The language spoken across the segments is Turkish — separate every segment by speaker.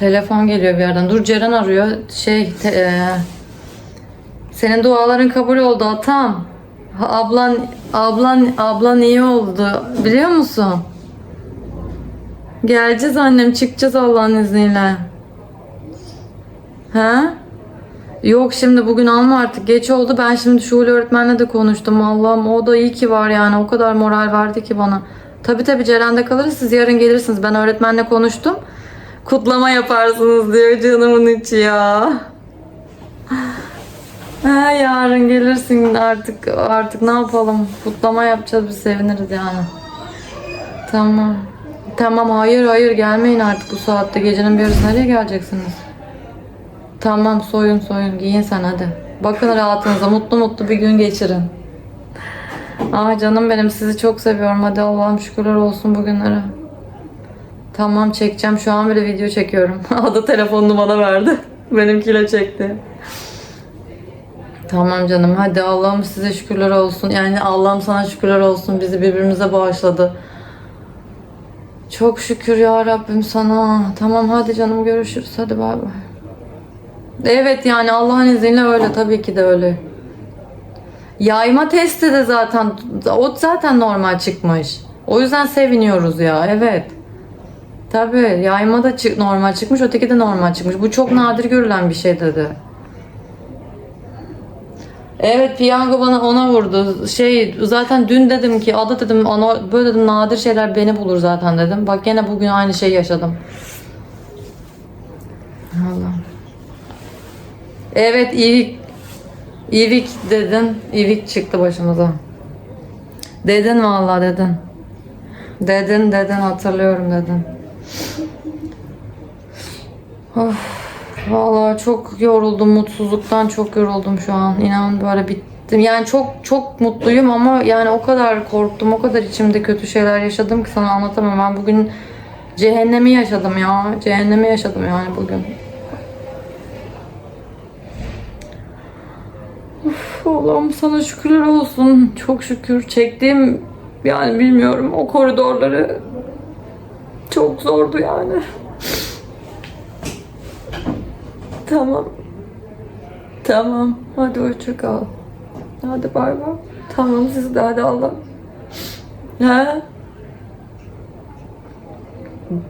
Speaker 1: Telefon geliyor bir yerden. Dur Ceren arıyor. Şey te- e, senin duaların kabul oldu atam. Ablan ablan ablan iyi oldu. Biliyor musun? Geleceğiz annem çıkacağız Allah'ın izniyle. Ha? Yok şimdi bugün alma artık geç oldu. Ben şimdi Şule öğretmenle de konuştum. Allah'ım o da iyi ki var yani. O kadar moral verdi ki bana. Tabi tabi Ceren'de kalırız. Siz yarın gelirsiniz. Ben öğretmenle konuştum. Kutlama yaparsınız diyor canımın içi ya. Ha, yarın gelirsin artık artık ne yapalım? Kutlama yapacağız biz seviniriz yani. Tamam. Tamam hayır hayır gelmeyin artık bu saatte gecenin bir yarısı nereye geleceksiniz? Tamam soyun soyun giyin sen hadi. Bakın rahatınıza mutlu mutlu bir gün geçirin. Ah canım benim sizi çok seviyorum. Hadi Allah'ım şükürler olsun bugünlere. Tamam çekeceğim. Şu an bile video çekiyorum. Adı telefonunu bana verdi. Benimkiyle çekti. Tamam canım hadi Allah'ım size şükürler olsun. Yani Allah'ım sana şükürler olsun. Bizi birbirimize bağışladı. Çok şükür ya Rabbim sana. Tamam hadi canım görüşürüz. Hadi bay bay. Evet yani Allah'ın izniyle öyle tabii ki de öyle. Yayma testi de zaten o zaten normal çıkmış. O yüzden seviniyoruz ya evet. Tabii yayma da çık normal çıkmış öteki de normal çıkmış. Bu çok nadir görülen bir şey dedi. Evet piyango bana ona vurdu. Şey zaten dün dedim ki adı dedim ona böyle dedim nadir şeyler beni bulur zaten dedim. Bak gene bugün aynı şeyi yaşadım. Allah. Evet ivik ivik dedin. ivik çıktı başımıza. Dedin vallahi dedin. Dedin dedin hatırlıyorum dedin. Of. Vallahi çok yoruldum mutsuzluktan çok yoruldum şu an. İnan böyle bittim. Yani çok çok mutluyum ama yani o kadar korktum, o kadar içimde kötü şeyler yaşadım ki sana anlatamam. Ben bugün cehennemi yaşadım ya. Cehennemi yaşadım yani bugün. Uf, Allah'ım sana şükürler olsun. Çok şükür çektiğim yani bilmiyorum o koridorları çok zordu yani. Tamam. Tamam. Hadi hoşça kal. Hadi bay bay. Tamam siz de hadi Allah. He?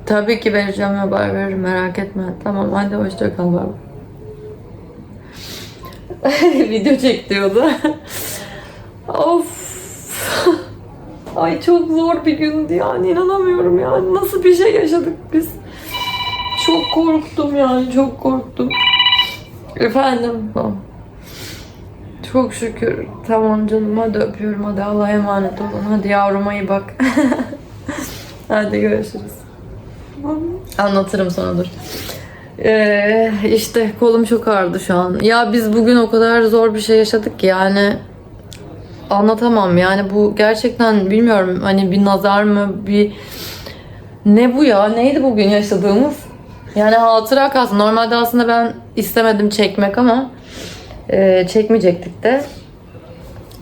Speaker 1: Tabii ki vereceğim haber veririm merak etme. Tamam hadi hoşça kal bay bay. Video çek diyordu. of. Ay çok zor bir gündü yani inanamıyorum yani. Nasıl bir şey yaşadık biz. Çok korktum yani çok korktum. Efendim. Çok şükür. Tamam canım hadi öpüyorum. Hadi Allah'a emanet olun. Hadi yavruma iyi bak. hadi görüşürüz. Anlatırım sonra dur. Ee, işte kolum çok ağrıdı şu an. Ya biz bugün o kadar zor bir şey yaşadık ki yani anlatamam. Yani bu gerçekten bilmiyorum hani bir nazar mı bir ne bu ya? Neydi bugün yaşadığımız? Yani hatıra kalsın. Normalde aslında ben istemedim çekmek ama e, çekmeyecektik de.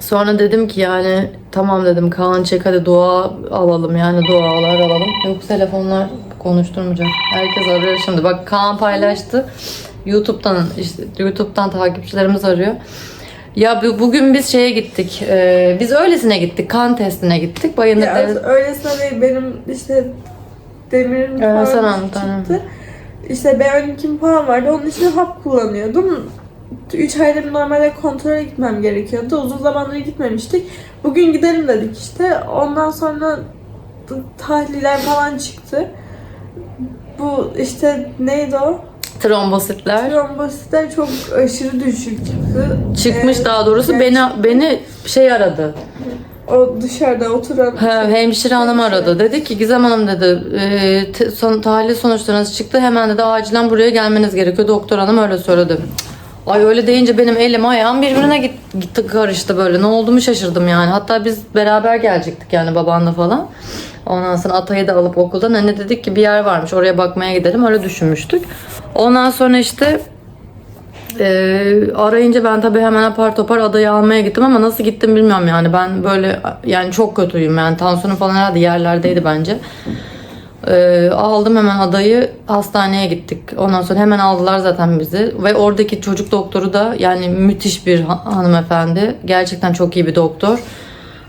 Speaker 1: Sonra dedim ki yani tamam dedim Kaan çek hadi dua alalım yani dualar alalım. Yoksa telefonlar konuşturmayacak. Herkes arıyor şimdi. Bak Kaan paylaştı. YouTube'dan işte YouTube'dan takipçilerimiz arıyor. Ya bu- bugün biz şeye gittik. e, biz öylesine gittik. Kan testine gittik. Bayındır
Speaker 2: Ya
Speaker 1: Devlet-
Speaker 2: öylesine değil benim işte demirim
Speaker 1: Evet, sen
Speaker 2: falan
Speaker 1: anlat, anlat.
Speaker 2: çıktı. İşte B12 falan vardı. Onun için hap kullanıyordum. 3 ayda bir normalde kontrole gitmem gerekiyordu. Uzun zamandır gitmemiştik. Bugün gidelim dedik işte. Ondan sonra tahliller falan çıktı. Bu işte neydi o?
Speaker 1: Trombositler.
Speaker 2: Trombositler çok aşırı düşük çıktı.
Speaker 1: Çıkmış
Speaker 2: Ee,
Speaker 1: daha doğrusu
Speaker 2: yani
Speaker 1: beni beni şey aradı.
Speaker 2: O dışarıda oturan
Speaker 1: Ha, hemşire hanım aradı. Dedi ki Gizem Hanım dedi e, te- son, tahlil sonuçlarınız çıktı. Hemen dedi acilen buraya gelmeniz gerekiyor. Doktor hanım öyle söyledi. Ay öyle deyince benim elim ayağım birbirine git, gitti karıştı böyle. Ne olduğumu şaşırdım yani. Hatta biz beraber gelecektik yani babanla falan. Ondan sonra Atay'ı da alıp okuldan anne dedik ki bir yer varmış oraya bakmaya gidelim öyle düşünmüştük. Ondan sonra işte Ee, arayınca ben tabii hemen apar topar adayı almaya gittim ama nasıl gittim bilmiyorum yani ben böyle yani çok kötüyüm yani tansiyonum falan herhalde yerlerdeydi bence. Ee, aldım hemen adayı hastaneye gittik. Ondan sonra hemen aldılar zaten bizi. Ve oradaki çocuk doktoru da yani müthiş bir ha- hanımefendi. Gerçekten çok iyi bir doktor.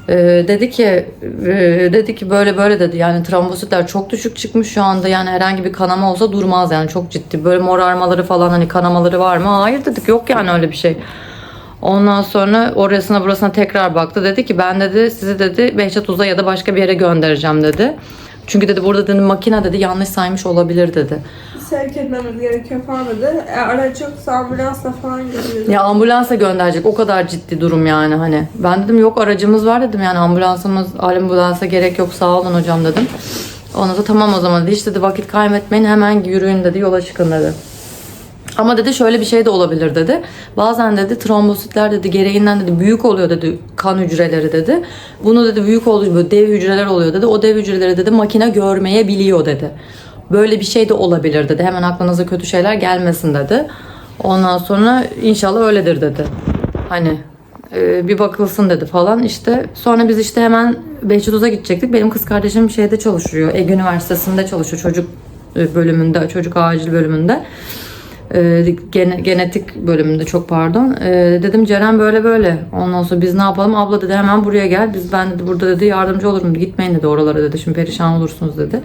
Speaker 1: Ee, dedi ki e, dedi ki böyle böyle dedi. Yani trombositler çok düşük çıkmış şu anda. Yani herhangi bir kanama olsa durmaz yani çok ciddi. Böyle morarmaları falan hani kanamaları var mı? Hayır dedik yok yani öyle bir şey. Ondan sonra orasına burasına tekrar baktı. Dedi ki ben dedi sizi dedi Behçet Uz'a ya da başka bir yere göndereceğim dedi çünkü dedi burada dedi makine dedi yanlış saymış olabilir dedi
Speaker 2: Sevk etmemiz gerekiyor falan dedi. E, araç yoksa ambulansla falan geliyordu.
Speaker 1: Ya ambulansa gönderecek o kadar ciddi durum yani hani. Ben dedim yok aracımız var dedim yani ambulansımız ambulansa gerek yok sağ olun hocam dedim. Ondan sonra tamam o zaman dedi hiç dedi vakit kaybetmeyin hemen yürüyün dedi yola çıkın dedi. Ama dedi şöyle bir şey de olabilir dedi. Bazen dedi trombositler dedi gereğinden dedi büyük oluyor dedi kan hücreleri dedi. Bunu dedi büyük oluyor böyle dev hücreler oluyor dedi. O dev hücreleri dedi makine görmeyebiliyor dedi. Böyle bir şey de olabilir dedi. Hemen aklınıza kötü şeyler gelmesin dedi. Ondan sonra inşallah öyledir dedi. Hani e, bir bakılsın dedi falan işte. Sonra biz işte hemen Behçet gidecektik. Benim kız kardeşim şeyde çalışıyor. Ege Üniversitesi'nde çalışıyor. Çocuk e, bölümünde, çocuk acil bölümünde. E, gene- genetik bölümünde çok pardon. E, dedim Ceren böyle böyle. Ondan sonra biz ne yapalım? Abla dedi hemen buraya gel. Biz ben dedi burada dedi yardımcı olurum. Gitmeyin dedi oralara dedi. Şimdi perişan olursunuz dedi.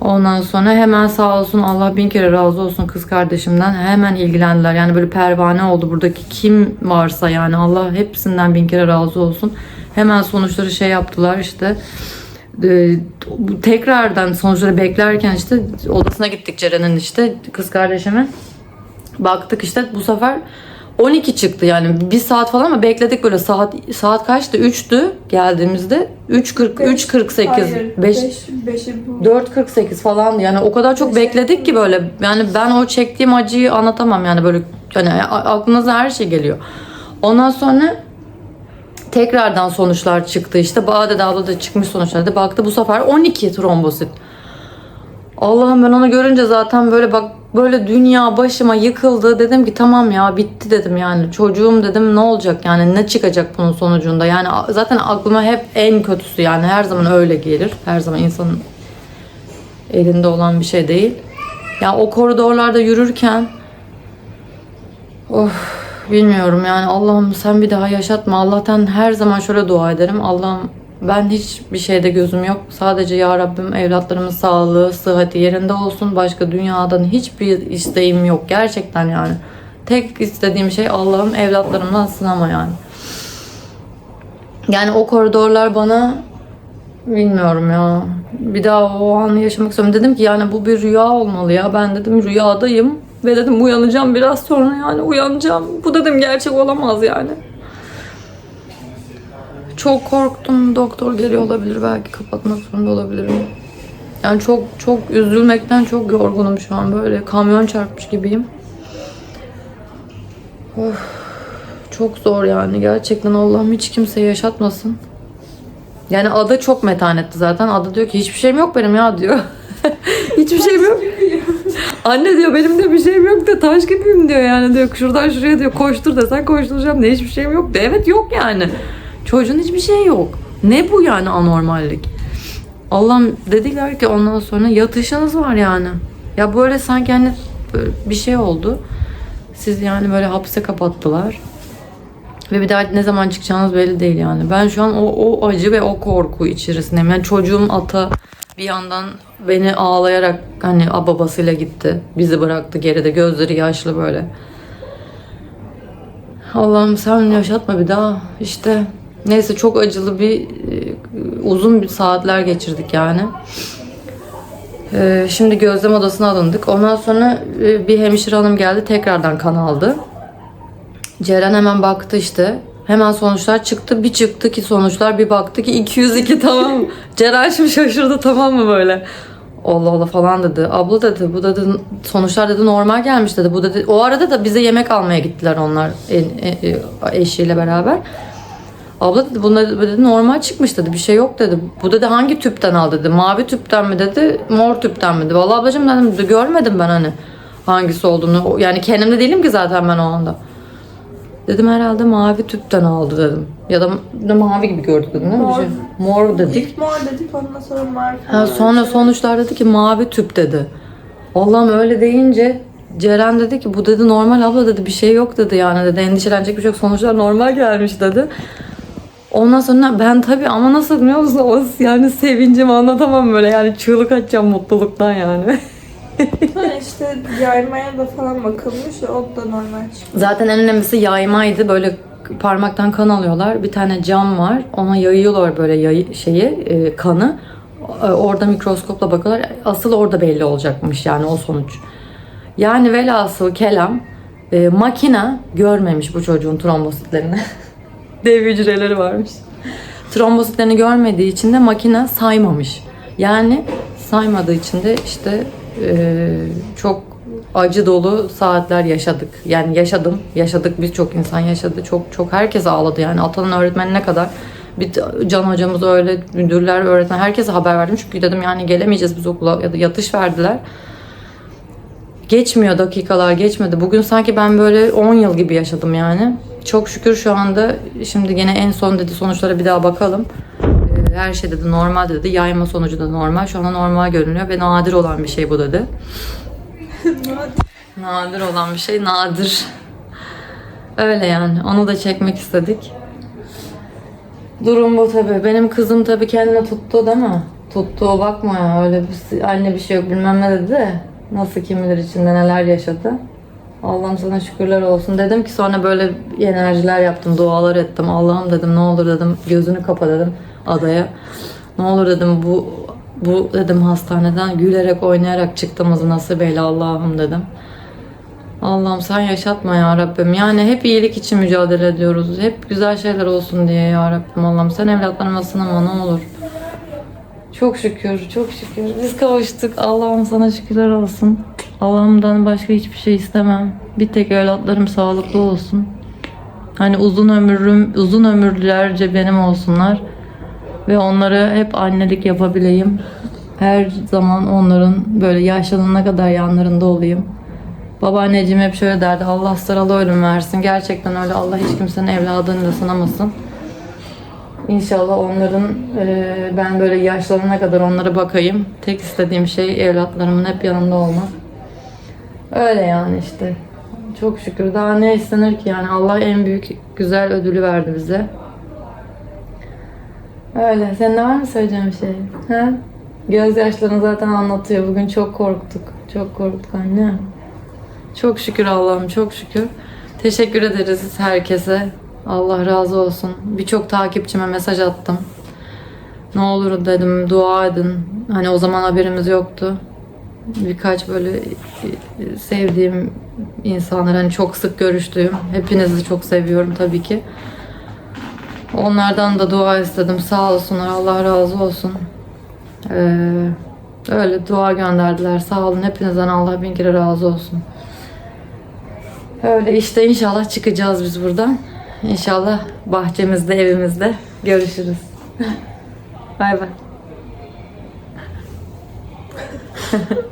Speaker 1: Ondan sonra hemen sağ olsun Allah bin kere razı olsun kız kardeşimden hemen ilgilendiler. Yani böyle pervane oldu buradaki kim varsa yani Allah hepsinden bin kere razı olsun. Hemen sonuçları şey yaptılar işte. Ee, tekrardan sonuçları beklerken işte odasına gittik Ceren'in işte kız kardeşimin. Baktık işte bu sefer 12 çıktı. Yani bir saat falan ama bekledik böyle. Saat saat kaçtı? 3'tü geldiğimizde. 3.40 3.48
Speaker 2: Hayır,
Speaker 1: 5
Speaker 2: beş, beşi bu.
Speaker 1: 4.48 falan. Yani o kadar çok
Speaker 2: Teşekkür
Speaker 1: bekledik ki böyle. Yani ben o çektiğim acıyı anlatamam yani böyle. A- aklınıza her şey geliyor. Ondan sonra tekrardan sonuçlar çıktı işte. Bade abla da çıkmış sonuçlar dedi. Baktı bu sefer 12 trombosit. Allah'ım ben onu görünce zaten böyle bak böyle dünya başıma yıkıldı. Dedim ki tamam ya bitti dedim yani. Çocuğum dedim ne olacak yani? Ne çıkacak bunun sonucunda? Yani zaten aklıma hep en kötüsü yani. Her zaman öyle gelir. Her zaman insanın elinde olan bir şey değil. Ya o koridorlarda yürürken of bilmiyorum yani. Allah'ım sen bir daha yaşatma. Allah'tan her zaman şöyle dua ederim. Allah'ım ben hiçbir şeyde gözüm yok. Sadece ya Rabbim evlatlarımın sağlığı, sıhhati yerinde olsun. Başka dünyadan hiçbir isteğim yok. Gerçekten yani. Tek istediğim şey Allah'ım evlatlarımdan sınama yani. Yani o koridorlar bana Bilmiyorum ya. Bir daha o anı yaşamak istiyorum. Dedim ki yani bu bir rüya olmalı ya. Ben dedim rüyadayım. Ve dedim uyanacağım biraz sonra yani uyanacağım. Bu dedim gerçek olamaz yani. Çok korktum. Doktor geliyor olabilir. Belki kapatmak zorunda olabilirim. Yani çok çok üzülmekten çok yorgunum şu an. Böyle kamyon çarpmış gibiyim. Of. Çok zor yani. Gerçekten Allah'ım hiç kimseye yaşatmasın. Yani Ada çok metanetti zaten. Ada diyor ki hiçbir şeyim yok benim ya diyor. hiçbir şeyim yok. Anne diyor benim de bir şeyim yok da taş gibiyim diyor yani diyor. Şuradan şuraya diyor koştur desen koşturacağım. Ne hiçbir şeyim yok. De. Evet yok yani. Çocuğun hiçbir şey yok. Ne bu yani anormallik? Allah'ım dediler ki ondan sonra yatışınız var yani. Ya böyle sanki hani bir şey oldu. Siz yani böyle hapse kapattılar. Ve bir daha ne zaman çıkacağınız belli değil yani. Ben şu an o, o acı ve o korku içerisindeyim. Yani çocuğum ata bir yandan beni ağlayarak hani babasıyla gitti. Bizi bıraktı geride. Gözleri yaşlı böyle. Allah'ım sen yaşatma bir daha. İşte neyse çok acılı bir e, uzun bir saatler geçirdik yani. Ee, Şimdi gözlem odasına alındık. Ondan sonra e, bir hemşire hanım geldi. Tekrardan kan aldı. Ceren hemen baktı işte. Hemen sonuçlar çıktı. Bir çıktı ki sonuçlar bir baktı ki 202 tamam? Ceren şimdi şaşırdı tamam mı böyle? Allah Allah falan dedi. Abla dedi bu dedi sonuçlar dedi normal gelmiş dedi. Bu dedi o arada da bize yemek almaya gittiler onlar e- e- eşiyle beraber. Abla dedi bunlar dedi normal çıkmış dedi bir şey yok dedi. Bu dedi hangi tüpten al dedi. Mavi tüpten mi dedi mor tüpten mi dedi. Vallahi ablacığım dedim görmedim ben hani hangisi olduğunu. Yani kendimde değilim ki zaten ben o anda. Dedim herhalde mavi tüpten aldı dedim. Ya da da mavi gibi gördük dedim değil mi?
Speaker 2: Mor.
Speaker 1: şey? Mor dedik.
Speaker 2: İlk mor dedik ondan sonra mavi
Speaker 1: Ha, sonra sonuçlar dedi ki mavi tüp dedi. Allah'ım öyle deyince Ceren dedi ki bu dedi normal abla dedi bir şey yok dedi yani dedi endişelenecek bir şey yok sonuçlar normal gelmiş dedi. Ondan sonra ben tabii ama nasıl biliyor musun o yani sevincimi anlatamam böyle yani çığlık atacağım mutluluktan yani.
Speaker 2: Ha, işte yaymaya da falan bakılmış o da normal çıktı.
Speaker 1: Zaten en önemlisi yaymaydı böyle parmaktan kan alıyorlar bir tane cam var ona yayıyorlar böyle yayı, şeyi e, kanı E, orada mikroskopla bakıyorlar asıl orada belli olacakmış yani o sonuç. Yani velhasıl kelam e, makine görmemiş bu çocuğun trombositlerini. Dev hücreleri varmış. Trombositlerini görmediği için de makine saymamış. Yani saymadığı için de işte e, çok acı dolu saatler yaşadık. Yani yaşadım, yaşadık birçok insan yaşadı. Çok çok herkes ağladı yani atanın öğretmenine kadar. Bir can hocamız öyle, müdürler, öğretmen herkese haber verdim. Çünkü dedim yani gelemeyeceğiz biz okula ya da yatış verdiler. Geçmiyor dakikalar geçmedi. Bugün sanki ben böyle 10 yıl gibi yaşadım yani. Çok şükür şu anda şimdi gene en son dedi sonuçlara bir daha bakalım. Ee, Her şey dedi normal dedi. Yayma sonucu da normal. Şu anda normal görünüyor ve nadir olan bir şey bu dedi. Nadir olan bir şey nadir. Öyle yani. Onu da çekmek istedik. Durum bu tabi. Benim kızım tabi kendine tuttu değil mi? Tuttu o bakma ya öyle bir, anne bir şey yok bilmem ne dedi de nasıl kim bilir içinde neler yaşadı. Allah'ım sana şükürler olsun dedim ki sonra böyle enerjiler yaptım dualar ettim Allah'ım dedim ne olur dedim gözünü kapa dedim adaya ne olur dedim bu bu dedim hastaneden gülerek oynayarak çıktığımızı nasip eyle Allah'ım dedim. Allah'ım sen yaşatma ya Rabbim. Yani hep iyilik için mücadele ediyoruz. Hep güzel şeyler olsun diye ya Rabbim Allah'ım. Sen evlatlarıma sınama ne olur. Çok şükür, çok şükür. Biz kavuştuk. Allah'ım sana şükürler olsun. Allah'ımdan başka hiçbir şey istemem. Bir tek evlatlarım sağlıklı olsun. Hani uzun ömrüm, uzun ömürlerce benim olsunlar. Ve onlara hep annelik yapabileyim. Her zaman onların böyle yaşlanana kadar yanlarında olayım. Babaanneciğim hep şöyle derdi. Allah sıralı ölüm versin. Gerçekten öyle. Allah hiç kimsenin evladını da sınamasın. İnşallah onların e, ben böyle yaşlarına kadar onlara bakayım. Tek istediğim şey evlatlarımın hep yanında olmak. Öyle yani işte. Çok şükür. Daha ne istenir ki yani Allah en büyük güzel ödülü verdi bize. Öyle. Senin de var mı söyleyeceğin bir şey? Ha? Gözyaşlarını zaten anlatıyor. Bugün çok korktuk. Çok korktuk anne. Çok şükür Allah'ım çok şükür. Teşekkür ederiz herkese. Allah razı olsun. Birçok takipçime mesaj attım. Ne olur dedim dua edin. Hani o zaman haberimiz yoktu. Birkaç böyle sevdiğim insanlar hani çok sık görüştüğüm. Hepinizi çok seviyorum tabii ki. Onlardan da dua istedim. Sağ olsunlar. Allah razı olsun. Ee, öyle dua gönderdiler. Sağ olun. Hepinizden Allah bin kere razı olsun. Öyle işte inşallah çıkacağız biz buradan. İnşallah bahçemizde, evimizde görüşürüz. bay bay.